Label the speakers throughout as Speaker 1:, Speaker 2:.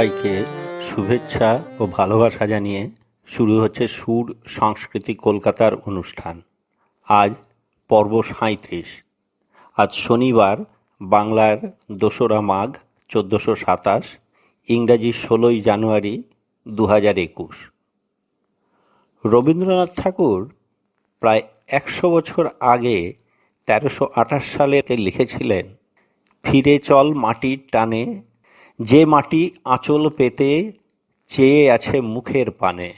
Speaker 1: সবাইকে শুভেচ্ছা ও ভালোবাসা জানিয়ে শুরু হচ্ছে সুর সংস্কৃতি কলকাতার অনুষ্ঠান। আজ পর্ব সাঁইত্রিশ। আজ শনিবার, বাংলার দোসরা মাঘ চোদ্দোশো সাতাশ, ইংরাজি ষোলোই জানুয়ারি দু হাজার একুশ। রবীন্দ্রনাথ ঠাকুর প্রায় একশো বছর আগে তেরোশো আঠাশ সালে লিখেছিলেন, ফিরে চল মাটির টানে যে মাটি আঁচল পেতে চেয়ে আছে মুখের পানে,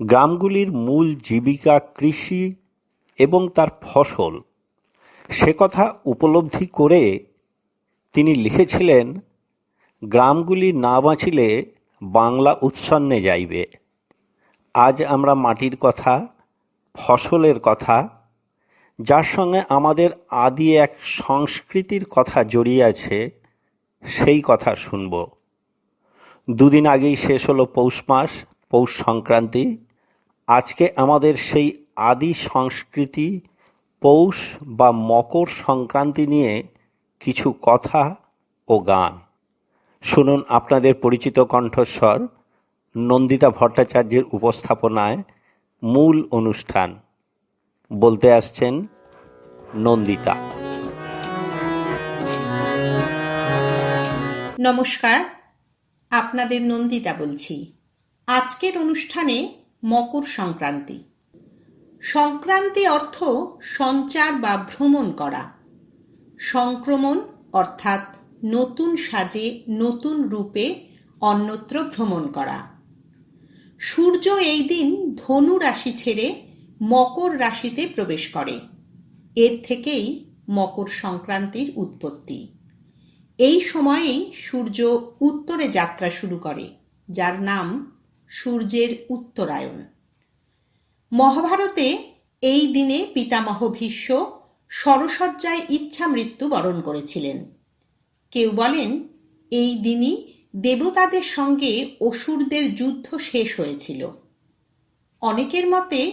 Speaker 1: গ্রামগুলির মূল জীবিকা কৃষি এবং তার ফসল, সে কথা উপলব্ধি করে তিনি লিখেছিলেন, গ্রামগুলি না বাঁচিলে বাংলা উৎসন্নে যাইবে। আজ আমরা মাটির কথা, ফসলের কথা, যার সঙ্গে আমাদের আদি এক সংস্কৃতির কথা জড়িয়ে আছে সেই কথা শুনব। দুদিন আগেই শেষ হলো পৌষ মাস, পৌষ সংক্রান্তি। আজকে আমাদের সেই আদি সংস্কৃতি, পৌষ বা মকর সংক্রান্তি নিয়ে কিছু কথা ও গান। শুনুন আপনাদের পরিচিত কণ্ঠস্বর নন্দিতা ভট্টাচার্যের উপস্থাপনায় মূল অনুষ্ঠান। বলতে আসছেন নন্দিতা।
Speaker 2: নমস্কার, আপনাদের নন্দিতা বলছি। আজকের অনুষ্ঠানে মকর সংক্রান্তি। সংক্রান্তি অর্থ সঞ্চার বা ভ্রমণ করা। সংক্রমণ অর্থাৎ নতুন সাজে নতুন রূপে অন্যত্র ভ্রমণ করা। সূর্য এই দিন ধনু রাশি ছেড়ে মকর রাশিতে প্রবেশ করে। এর থেকেই মকর সংক্রান্তির উৎপত্তি। এই সময়েই সূর্য উত্তরে যাত্রা শুরু করে, যার নাম সূর্যের উত্তরায়ণ। মহাভারতে এই দিনে পিতামহ ভীষ্ম সরসজ্জায় ইচ্ছা মৃত্যু বরণ করেছিলেন। কেউ বলেন, এই দিনই দেবতাদের সঙ্গে অসুরদের যুদ্ধ শেষ হয়েছিল। অনেকের মতে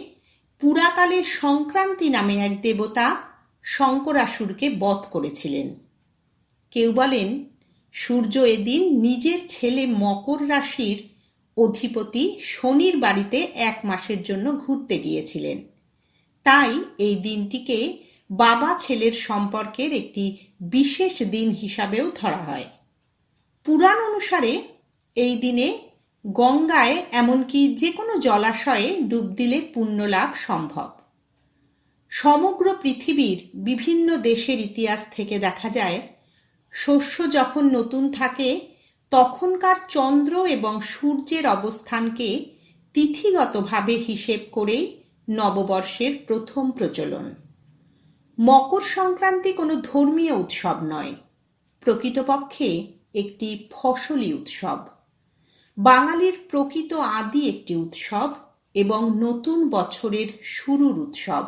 Speaker 2: পুরাকালে সংক্রান্তি নামে এক দেবতা শঙ্করাসুরকে বধ করেছিলেন। কেউ বলেন, সূর্য এদিন নিজের ছেলে মকর রাশির অধিপতি শনির বাড়িতে এক মাসের জন্য ঘুরতে গিয়েছিলেন। তাই এই দিনটিকে বাবা ছেলের সম্পর্কের একটি বিশেষ দিন হিসাবেও ধরা হয়। পুরাণ অনুসারে এই দিনে গঙ্গায় এমনকি যে কোনো জলাশয়ে ডুব দিলে পুণ্যলাভ সম্ভব। সমগ্র পৃথিবীর বিভিন্ন দেশের ইতিহাস থেকে দেখা যায় শস্য যখন নতুন থাকে, তখনকার চন্দ্র এবং সূর্যের অবস্থানকে তিথিগতভাবে হিসেব করেই নববর্ষের প্রথম প্রচলন। মকর সংক্রান্তি কোনো ধর্মীয় উৎসব নয়, প্রকৃতপক্ষে একটি ফসলি উৎসব। বাঙালির প্রকৃত আদি একটি উৎসব এবং নতুন বছরের শুরুর উৎসব।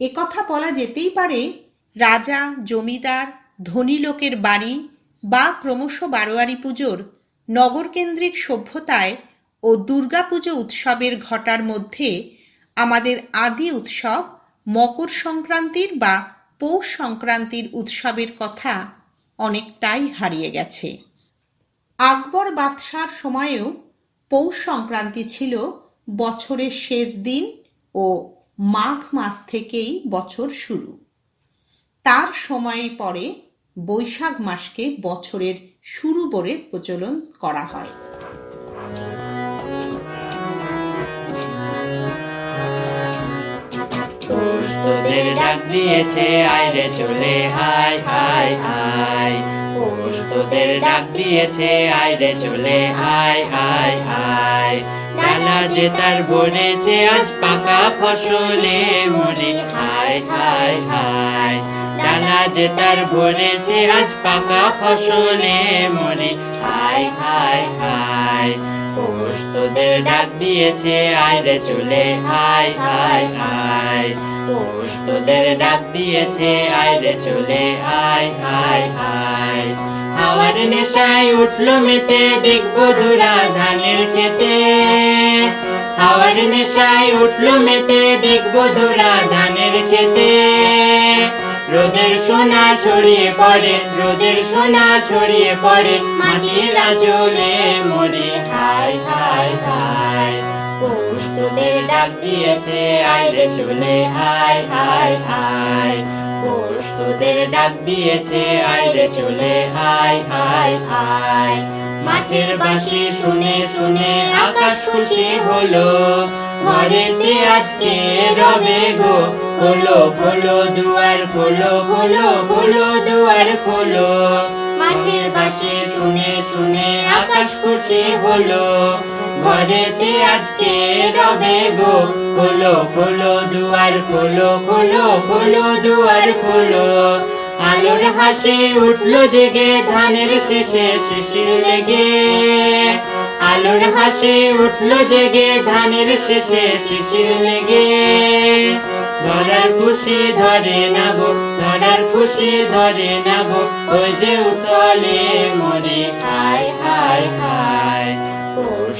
Speaker 2: একথা বলা যেতেই পারে রাজা, জমিদার ধনী লোকের বাড়ি বা ক্রমশ বারোয়ারি পুজোর নগরকেন্দ্রিক সভ্যতায় ও দুর্গাপুজো উৎসবের ঘটার মধ্যে আমাদের আদি উৎসব মকর সংক্রান্তির বা পৌষ সংক্রান্তির উৎসবের কথা অনেকটাই হারিয়ে গেছে। আকবর বাদশার সময়েও পৌষ সংক্রান্তি ছিল বছরের শেষ দিন ও মাঘ মাস থেকেই বছর শুরু। তার সময়ের পরে বৈশাখ মাসকে বছরের শুরু বলে প্রচলন করা হয়।
Speaker 3: তোদের ডাক দিয়েছে আইরে চলে, হাই হাই হাই। ডাক দিয়েছে আইরে চলে, হাই হাই হাই। ডালা যে তার বলেছে আজ পাকা ফসলে মরি হাই হাই হাই। ডালা যে তার বলেছে আজ পাকা ফসলে মরি হাই হাই হাই পোষ তোদের ডাক দিয়েছে আইরে চলে। হাই হাই হাই পোষ তোদের ডাক দিয়েছে আইরে চলে। হাই হাই হাই, হাওয়ার নেশায় উঠল মেতে, দেখব ধুরা ধানের খেতে হাওয়ার নেশায় উঠল মেতে, দেখব ধুরা ধানের খেতে রোদের সোনা ছড়িয়ে পড়ে, রোদের সোনা ছড়িয়ে পড়ে, মাটির আঁচলে মরে। হাই হাই হাই পৌষ তোদের ডাক দিয়েছে আইরে চলে হাই হাই হাই পৌষ তোদের ডাক দিয়েছে আইরে চলে হাই হাই হাই মাঠের বাঁশি শুনে শুনে আকাশ খুশি হলো। ঘরেতে আজকে রবে গো খোলো খোলো দুয়ার খোলো খোলো খোলো দুয়ার খোলো মাঠের পাশে শুনে শুনে আকাশ খুশি হলো। ঘরেতে আজকে রবে গো। খোলো খোলো দুয়ার খোলো খোলো খোলো দুয়ার খোলো আলোর হাসি উঠল জেগে, ধানের শেষে শিশির লেগে। আলোর হাসি উঠল জেগে, ধানের শেষে শিশির লেগে। ধরার খুশি ধরে নাব ধরার খুশি ধরে নাব ওই যে উতলে মরে হাই হাই হাই পৌষ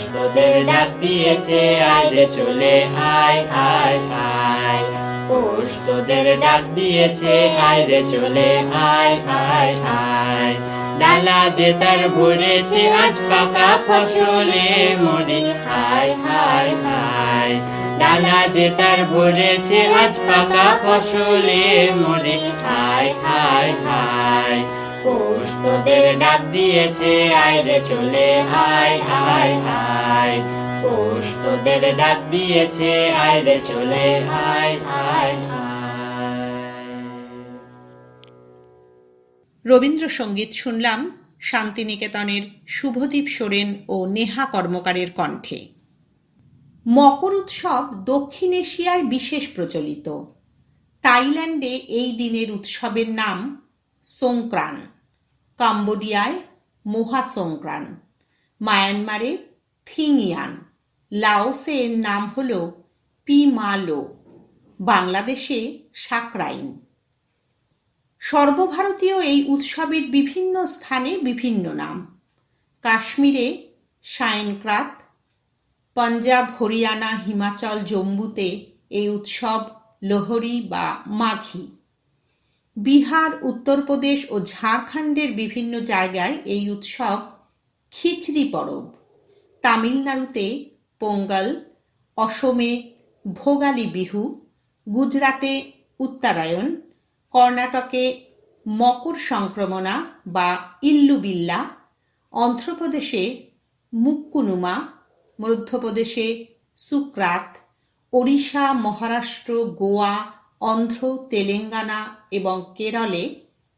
Speaker 3: ডাক দিয়েছে আইরে চলে আয় আয় আয় পৌষ ডাক দিয়েছে আইরে চলে আয় আয় আয় ডালা যে তার ভরেছে আজ পাকা ফসলে মরে হাই হাই হাই ডালা যে তার ভরেছে আজ পাকা ফসলে মরে হাই হাই হাই পৌষ তোদের ডাক দিয়েছে আইরে চলে আয় আয় আয় পৌষ তোদের ডাক দিয়েছে আইরে চলে আয় আয় আয়
Speaker 2: রবীন্দ্রসঙ্গীত শুনলাম শান্তিনিকেতনের শুভদীপ সোরেন ও নেহা কর্মকারের কণ্ঠে। মকর উৎসব দক্ষিণ এশিয়ায় বিশেষ প্রচলিত। তাইল্যান্ডে এই দিনের উৎসবের নাম সংক্রান। কাম্বোডিয়ায় মহাসংক্রান। মায়ানমারে থিংয়ান লাওসে এর নাম হল পিমালো। বাংলাদেশে সাকরাইন। সর্বভারতীয় এই উৎসবের বিভিন্ন স্থানে বিভিন্ন নাম। কাশ্মীরে সায়নক্রাত পাঞ্জাব, হরিয়ানা, হিমাচল, জম্মুতে এই উৎসব লোহরি বা মাঘি। বিহার, উত্তরপ্রদেশ ও ঝাড়খণ্ডের বিভিন্ন জায়গায় এই উৎসব খিচড়ি পরব। তামিলনাড়ুতে পোঙ্গল, অসমে ভোগালী বিহু, গুজরাতে উত্তরায়ণ কর্ণাটকে মকর সংক্রমণা বা ইল্লুবিল্লা অন্ধ্রপ্রদেশে মুক্কুনুমা, মধ্যপ্রদেশে সুক্রাত, ওড়িশা, মহারাষ্ট্র, গোয়া, অন্ধ্র, তেলেঙ্গানা এবং কেরলে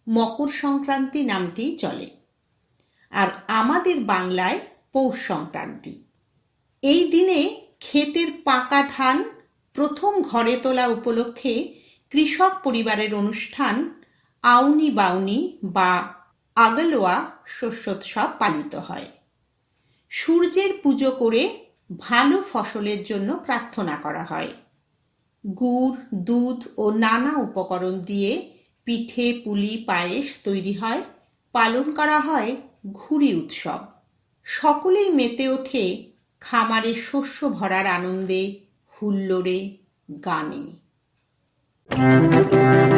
Speaker 2: মকর সংক্রান্তি নামটি চলে। আর আমাদের বাংলায় পৌষ সংক্রান্তি। এই দিনে ক্ষেতের পাকা ধান প্রথম ঘরে তোলা উপলক্ষে কৃষক পরিবারের অনুষ্ঠান আউনি বাউনি বা আগলোয়া শস্যোৎসব পালিত হয়। সূর্যের পুজো করে ভালো ফসলের জন্য প্রার্থনা করা হয়। গুড়, দুধ ও নানা উপকরণ দিয়ে পিঠে, পুলি, পায়েস তৈরি হয়, পালন করা হয় ঘুড়ি উৎসব। সকলেই মেতে ওঠে খামারে শস্য ভরার আনন্দে, হুল্লোড়ে, গানে।
Speaker 4: Música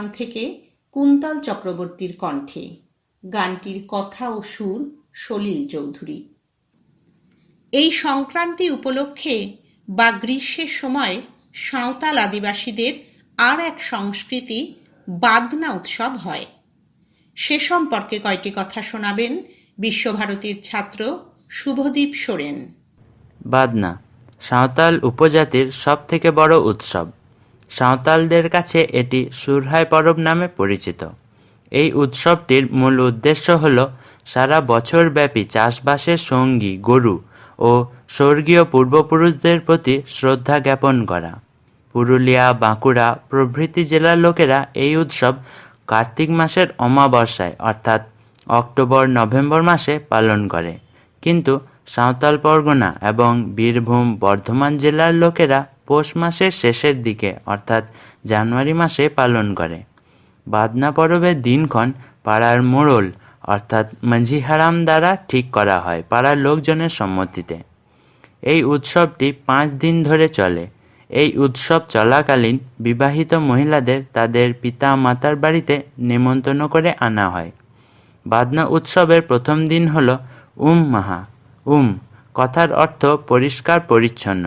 Speaker 4: শান্তিনিকেতন থেকে কুন্তল চক্রবর্তীর কণ্ঠে। গানটির কথা ও সুর সলিল চৌধুরী। এই সংক্রান্তি উপলক্ষে বা গ্রীষ্মের সময় সাঁওতাল আদিবাসীদের আর এক সংস্কৃতি বাদনা উৎসব হয়। সে সম্পর্কে কয়টি কথা শোনাবেন বিশ্বভারতীর ছাত্র শুভদীপ সোরেন।
Speaker 5: বাদনা, সাঁওতাল উপজাতির সবথেকে বড় উৎসব। সাঁওতালদের কাছে এটি সুরহাই পরব নামে পরিচিত। এই উৎসবটির মূল উদ্দেশ্য হল, সারা বছরব্যাপী চাষবাসের সঙ্গী, গরু ও স্বর্গীয় পূর্বপুরুষদের প্রতি শ্রদ্ধা জ্ঞাপন করা। পুরুলিয়া, বাঁকুড়া প্রভৃতি জেলার লোকেরা এই উৎসব কার্তিক মাসের অমাবস্যায়, অর্থাৎ অক্টোবর, নভেম্বর মাসে পালন করে। কিন্তু সাঁওতাল পরগনা এবং বীরভূম, বর্ধমান জেলার লোকেরা পৌষ মাসের শেষের দিকে, অর্থাৎ জানুয়ারি মাসে পালন করে। বাদনা পরবের দিনক্ষণ পাড়ার মোড়ল, অর্থাৎ মাঝিহারাম দ্বারা ঠিক করা হয় পাড়ার লোকজনের সম্মতিতে। এই উৎসবটি পাঁচ দিন ধরে চলে। এই উৎসব চলাকালীন বিবাহিত মহিলাদের তাদের পিতা মাতার বাড়িতে নেমন্তন্ন করে আনা হয়। বাদনা উৎসবের প্রথম দিন হল উম মাহা। উম কথার অর্থ পরিষ্কার পরিচ্ছন্ন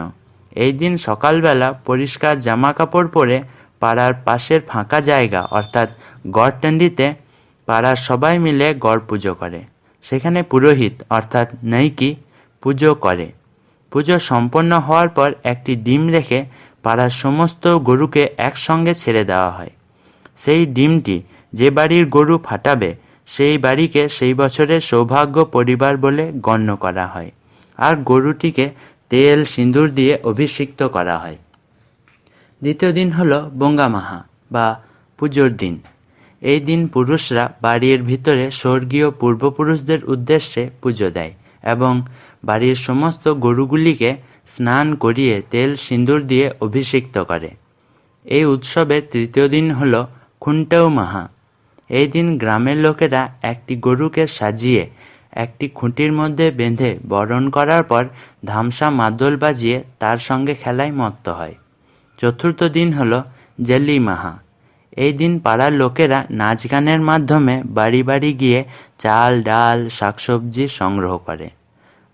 Speaker 5: এই দিন সকালবেলা পরিষ্কার জামা কাপড় পরে পাড়ার পাশের ফাঁকা জায়গা, অর্থাৎ গড়টান্ডিতে, পাড়ার সবাই মিলে গড় পুজো করে। সেখানে পুরোহিত, অর্থাৎ নৈকি পুজো করে। পুজো সম্পন্ন হওয়ার পর একটি ডিম রেখে পাড়ার সমস্ত গরুকে একসঙ্গে ছেড়ে দেওয়া হয়। সেই ডিমটি যে বাড়ির গরু ফাটাবে, সেই বাড়িকে সেই বছরের সৌভাগ্য পরিবার বলে গণ্য করা হয়। আর গরুটিকে তেল, সিঁদুর দিয়ে অভিষিক্ত করা হয়। দ্বিতীয় দিন হলো বঙ্গামাহা বা পুজোর দিন। এই দিন পুরুষরা বাড়ির ভিতরে স্বর্গীয় পূর্বপুরুষদের উদ্দেশ্যে পুজো দেয় এবং বাড়ির সমস্ত গরুগুলিকে স্নান করিয়ে তেল, সিঁদুর দিয়ে অভিষিক্ত করে। এই উৎসবের তৃতীয় দিন হল খুন্টেও মাহা। এই দিন গ্রামের লোকেরা একটি গরুকে সাজিয়ে একটি খুঁটির মধ্যে বেঁধে বরণ করার পর ধামসা মাদল বাজিয়ে তার সঙ্গে খেলায় মত্ত হয়। চতুর্থ দিন হল জেলি মাহা এই দিন পাড়ার লোকেরা নাচ গানের মাধ্যমে বাড়ি বাড়ি গিয়ে চাল, ডাল, শাকসবজি সংগ্রহ করে।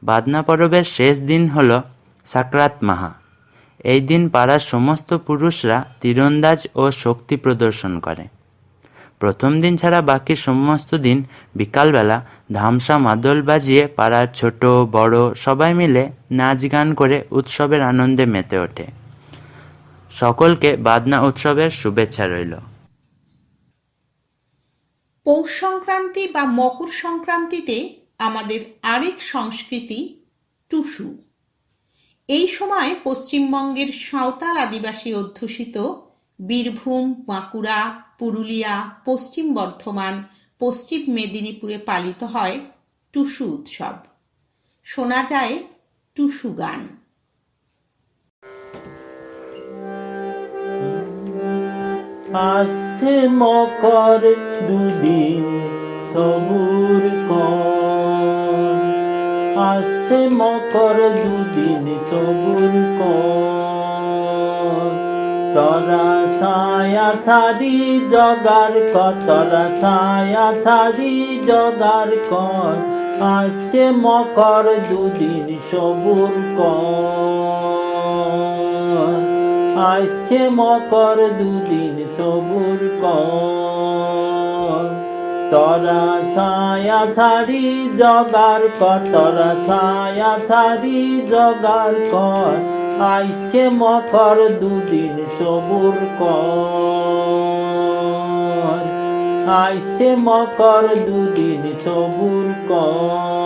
Speaker 5: বাদনা পরবের শেষ দিন হল সাকরাত মাহা। এই দিন পাড়ার সমস্ত পুরুষরা তীরন্দাজ ও শক্তি প্রদর্শন করে। প্রথম দিন ছাড়া বাকি সমস্ত দিন বিকালবেলা ধামসা মাদল বাজিয়ে পাড়ার ছোট, বড় সবাই মিলে নাচ গান করে উৎসবের আনন্দে মেতে ওঠে। সকলকে বাদনা উৎসবের শুভেচ্ছা রইল।
Speaker 4: পৌষ সংক্রান্তি বা মকর সংক্রান্তিতে আমাদের আরেক সংস্কৃতি, টুসু। এই সময় পশ্চিমবঙ্গের সাঁওতাল আদিবাসী অধ্যুষিত বীরভূম, বাঁকুড়া পুরুলিয়া, পশ্চিম বর্ধমান, পশ্চিম মেদিনীপুরে পালিত হয় টুসু উৎসব। শোনা যায় টুসু গান।
Speaker 6: আসছে মকর দুদিন সবুর আসছে মকর দুদিন সবুর কর ছায়া ছাড়ি জগার কর তরা ছায়া ছাড়ি জগার কর। আসছে মকর দুদিন সবুর কর। আসছে মকর দুদিন সবুর কর। তরা ছায়া ছাড়ি জগার কর তরা ছায়া ছাড়ি জগার কর। আইসে মকর দুদিন সবুর কর। আইসে মকর দুদিন সবুর কর।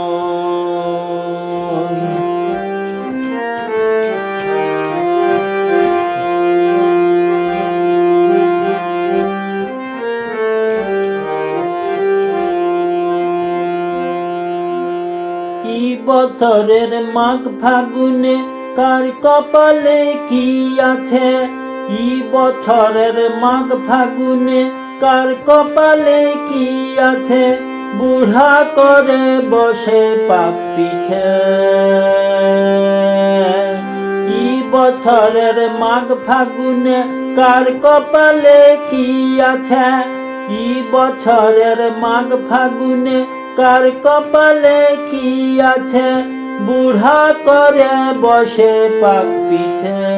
Speaker 6: বছরের মাঘ ফাগুনে কার কপালে কি আছে? এই বছরের মাঘ ফাগুনে কার কপালে কি আছে? বুড়া করে বসে পাক পিঠে। এই বছরের মাঘ ফাগুনে কার কপালে কি আছে? এই বছরের মাঘ ফাগুনে কার কপালে কি আছে? বুড়া করে বসে পাক পিঠে।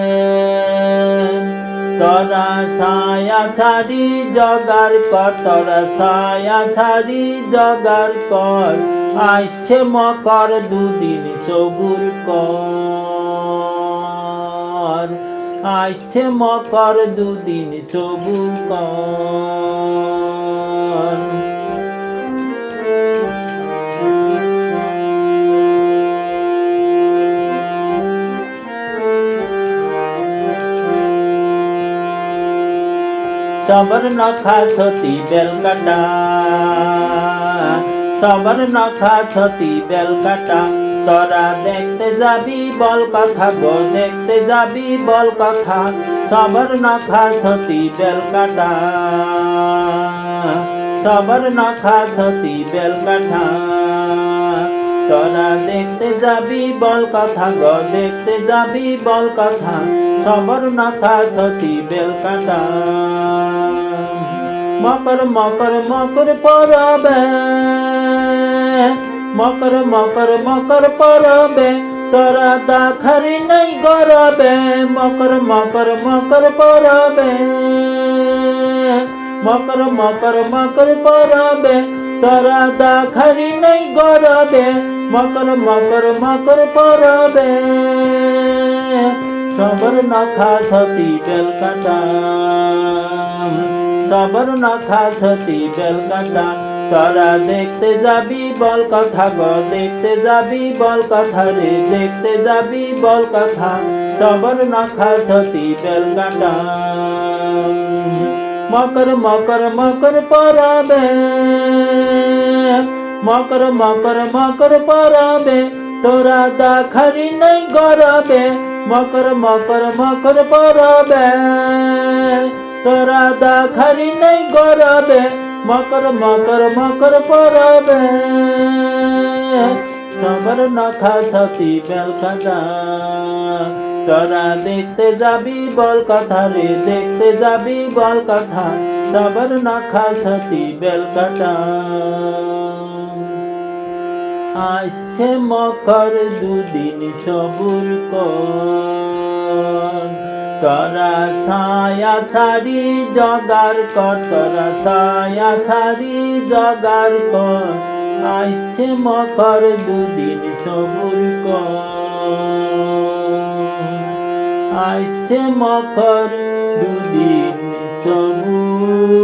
Speaker 6: তরা ছায়া ছাড়ি, জগার কর তরা ছায়া ছাড়ি, জগার কর। আসছে মকর দুদিন সবুর কর। আসছে মকর দুদিন সবুর কর। সবর নখা ছতি বেল কাটা সবর নখা ছতি বেল কাটা তোরা দেখতে যাবি বল কথা, গো দেখতে যাবি বল কথা। সবর নখা ছতি বেল কাটা সবর নখা ছতি বেল কাটা তোরা দেখতে যাবি বল কথা, গো দেখতে যাবি বল কথা, সবর নখা ছতি বেল কাটা মকর মকর মকর পরবে মকর মকর মকর পরবে তোরা দাখারি নাই গরবে মকর মকর মকর পরবে মকর মকর মকর পরবে তোরা দাখারি নাই গরবে মকর মকর মকর পরবে সবর নখা ছতি বেল কাটা সবর নখা বেল কাটা তোরা দেখতে যাবি বল কথা গো, দেখতে যাবি বল কথা রে, দেখতে যাবি বল কথা। সবর নখা বেল কাটা মকর মকর মকর পরবে। মকর মকর মকর পরবে। তোরা দাখারি নাই গরবে। মকর মকর মকর পরবে। তোরা দাখারি নাই গরবে, মকর মকর মকর পরবে। সবর নখা সতী বেল কাটা তোরা দেখতে যাবি বল কথা রে, দেখতে যাবি বল কথা। সবর নখা সতী বেল কাটা। আসছে মকর দুদিন সবুর কর। তরা ছায়া ছাড়ি, জগার কর তরা ছায়া ছাড়ি, জগার কর। মকর দুদিন সবুর আসছে মকর দুদিন সবুর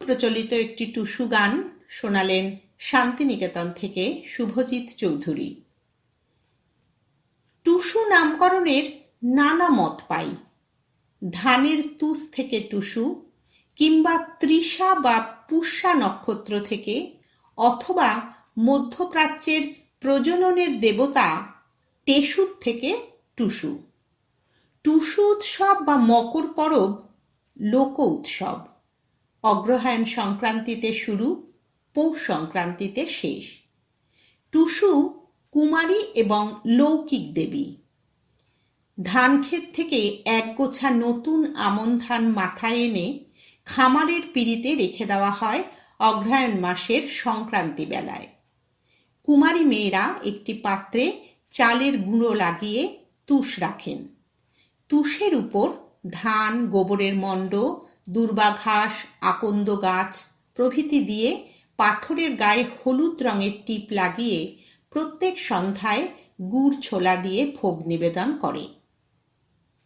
Speaker 2: প্রচলিত একটি টুসু গান শোনালেন শান্তিনিকেতন থেকে শুভজিৎ চৌধুরী। টুসু নামকরণের নানা মত পাই। ধানের তুষ থেকে টুসু কিংবা তৃষা বা পুষ্যা নক্ষত্র থেকে অথবা মধ্যপ্রাচ্যের প্রজননের দেবতা টেসুর থেকে টুসু। টুসু উৎসব বা মকর পরব লোক উৎসব অগ্রহায়ণ সংক্রান্তিতে শুরু পৌষ সংক্রান্তিতে শেষ। টুসু, কুমারী এবং লৌকিক দেবী। ধানক্ষেত থেকে এক গোছা নতুন আমন ধান মাথায় এনে খামারের পিড়িতে রেখে দেওয়া হয় অগ্রহায়ণ মাসের সংক্রান্তি বেলায়। কুমারী মেয়েরা একটি পাত্রে চালের গুঁড়ো লাগিয়ে তুষ রাখেন। তুষের উপর ধান, গোবরের মণ্ড দুর্বা ঘাস আকন্দ গাছ প্রভৃতি দিয়ে পাথরের গায়ে হলুদ রঙের টিপ লাগিয়ে প্রত্যেক সন্ধ্যায় গুড় ছোলা দিয়ে ভোগ নিবেদন করে।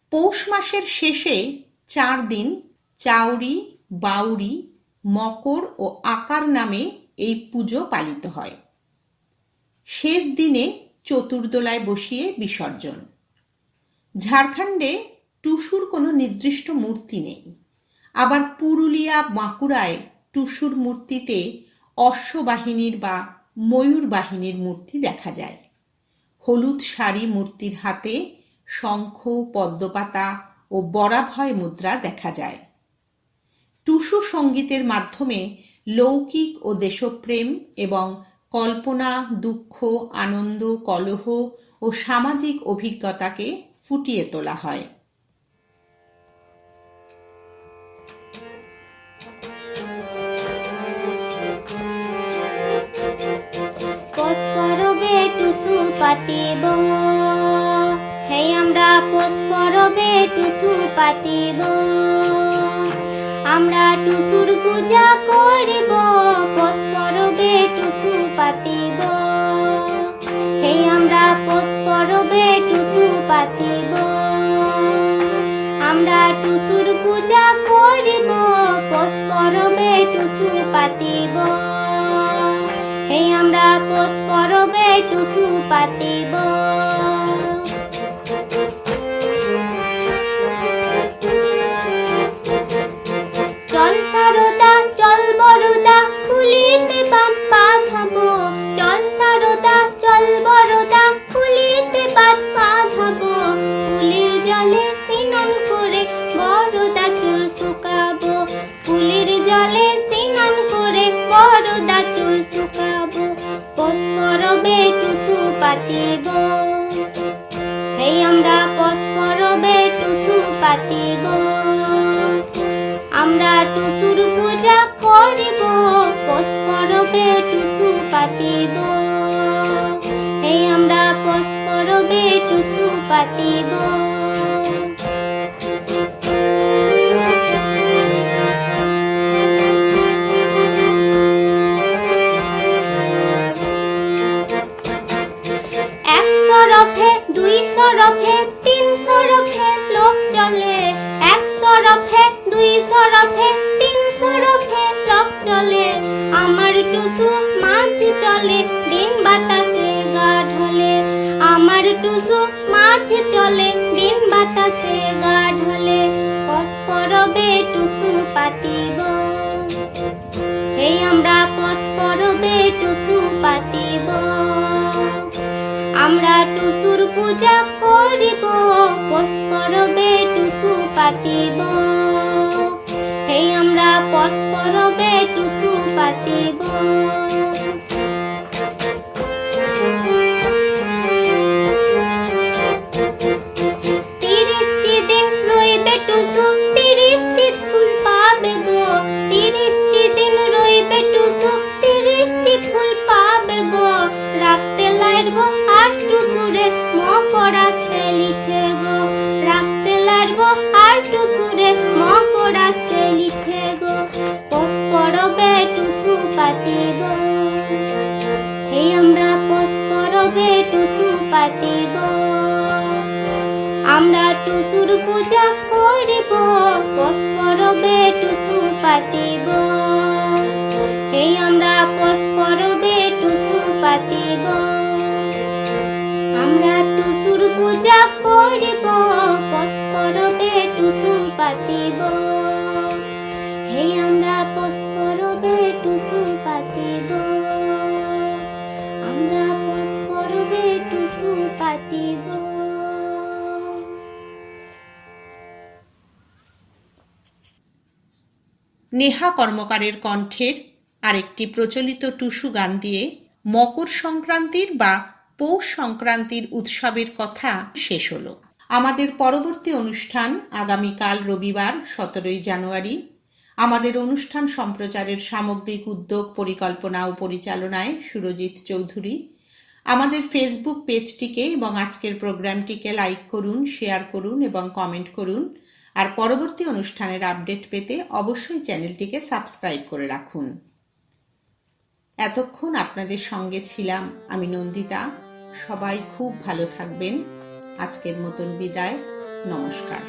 Speaker 2: পৌষ মাসের শেষে চার দিন চাউরি, বাউরি, মকর ও আকার নামে এই পুজো পালিত হয়। শেষ দিনে চতুর্দোলায় বসিয়ে বিসর্জন। ঝাড়খণ্ডে টুসুর কোনো নির্দিষ্ট মূর্তি নেই। আবার পুরুলিয়া, বাঁকুড়ায় টুসুর মূর্তিতে অশ্ববাহিনীর বা ময়ূর বাহিনীর মূর্তি দেখা যায়। হলুদ শাড়ি মূর্তির হাতে শঙ্খ, পদ্মপাতা ও বরাভয় মুদ্রা দেখা যায়। টুসু সঙ্গীতের মাধ্যমে লৌকিক ও দেশপ্রেম এবং কল্পনা, দুঃখ, আনন্দ, কলহ ও সামাজিক অভিজ্ঞতাকে ফুটিয়ে তোলা হয়।
Speaker 3: টুসু পাতিব। হে আমরা পরবে টুসু পাতিব। আমরা টুসুর পূজা করিব পরবে টুসু পাতিব। হে আমরা পরবে টুসু পাতিব। আমরা টুসুর পূজা করিব পরবে টুসু পাতিব। আমরা পোষ পরবে টুসু পাতিব। পাতিব এই আমরা পরবে টুসু পাতিব আমরা টুসুর পূজা করিব টুসু পাতিব সেই আমরা পরবে টুসু পাতিব চলে, দিন বাতাসে গা ঢলে, আমার টুসু মাছ চলে, দিন বাতাসে গা ঢলে পরবে টুসু পাতিব এই আমরা পরবে টুসু পাতিব আমরা টুসুর পূজা করিব পরবে টুসু পাতিব হে আমরা পরবে টুসু পাতিব পাতিব আমরা টুসুর পূজা করিব পরবে টুসু পাতিব
Speaker 2: নেহা কর্মকারের কণ্ঠের আরেকটি প্রচলিত টুসু গান দিয়ে মকর সংক্রান্তির বা পৌষ সংক্রান্তির উৎসবের কথা শেষ হলো। আমাদের পরবর্তী অনুষ্ঠান আগামীকাল রবিবার, সতেরোই জানুয়ারি। আমাদের অনুষ্ঠান সম্প্রচারের সামগ্রিক উদ্যোগ, পরিকল্পনা ও পরিচালনায় সুরজিৎ চৌধুরী। আমাদের ফেসবুক পেজটিকে এবং আজকের প্রোগ্রামটিকে লাইক করুন শেয়ার করুন এবং কমেন্ট করুন। আর পরবর্তী অনুষ্ঠানের আপডেট পেতে অবশ্যই চ্যানেলটিকে সাবস্ক্রাইব করে রাখুন। এতক্ষণ আপনাদের সঙ্গে ছিলাম আমি নন্দিতা। সবাই খুব ভালো থাকবেন। আজকের মতন বিদায়। নমস্কার।